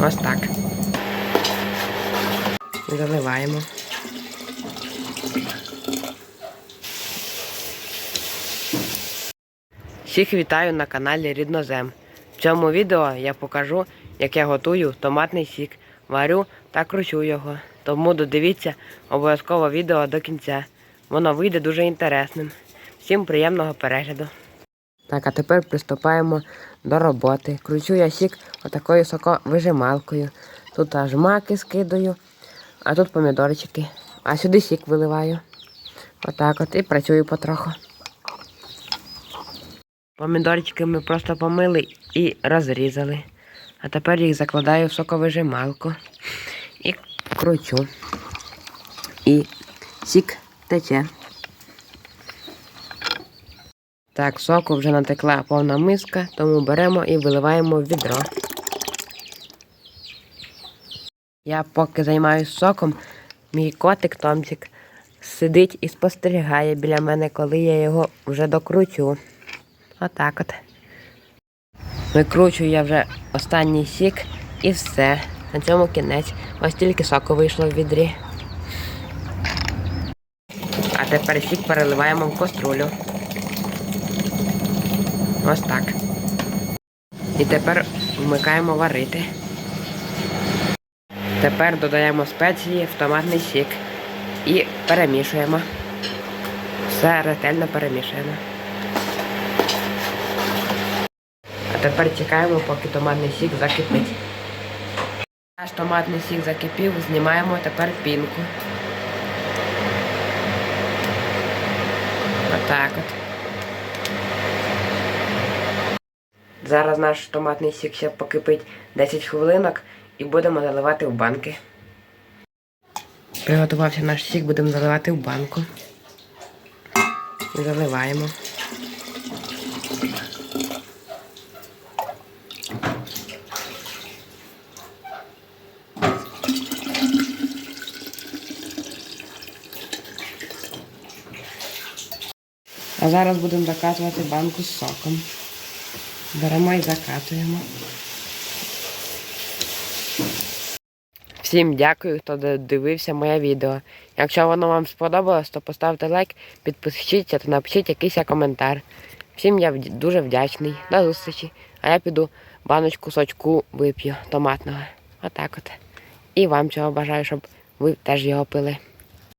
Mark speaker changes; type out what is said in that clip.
Speaker 1: Ось так. Заливаємо. Всіх вітаю на каналі Ріднозем. В цьому відео я покажу, як я готую томатний сік, варю та кручу його. Тому додивіться обов'язково відео до кінця. Воно вийде дуже інтересним. Всім приємного перегляду. Так, а тепер приступаємо до роботи. Кручу я сік отакою соковижималкою. Тут аж маки скидаю, а тут помідорчики. А сюди сік виливаю. Отак от і працюю потроху. Помідорчики ми просто помили і розрізали. А тепер їх закладаю в соковижималку і кручу. І сік тече. Так, соку вже натекла повна миска, тому беремо і виливаємо в відро. Я поки займаюся соком, мій котик Томчик сидить і спостерігає біля мене, коли я його вже докручу. Отак от. Викручую я вже останній сік і все. На цьому кінець. Ось тільки соку вийшло в відрі. А тепер сік переливаємо в каструлю. Ось так. І тепер вмикаємо варити. Тепер додаємо спеції в томатний сік і перемішуємо. Все ретельно перемішуємо. А тепер чекаємо, поки томатний сік закипить. Наш томатний сік закипів, знімаємо тепер пінку. Отак от. Зараз наш томатний сік ще покипить 10 хвилинок і будемо заливати в банки. Приготувався наш сік, будемо заливати в банку. Заливаємо. А зараз будемо закатувати банку з соком. Беремо і закатуємо. Всім дякую, хто дивився моє відео. Якщо воно вам сподобалось, то поставте лайк, підпишіться та напишіть якийсь коментар. Всім я дуже вдячний. До зустрічі. А я піду баночку сочку вип'ю томатного. Отак от. І вам цього бажаю, щоб ви теж його пили.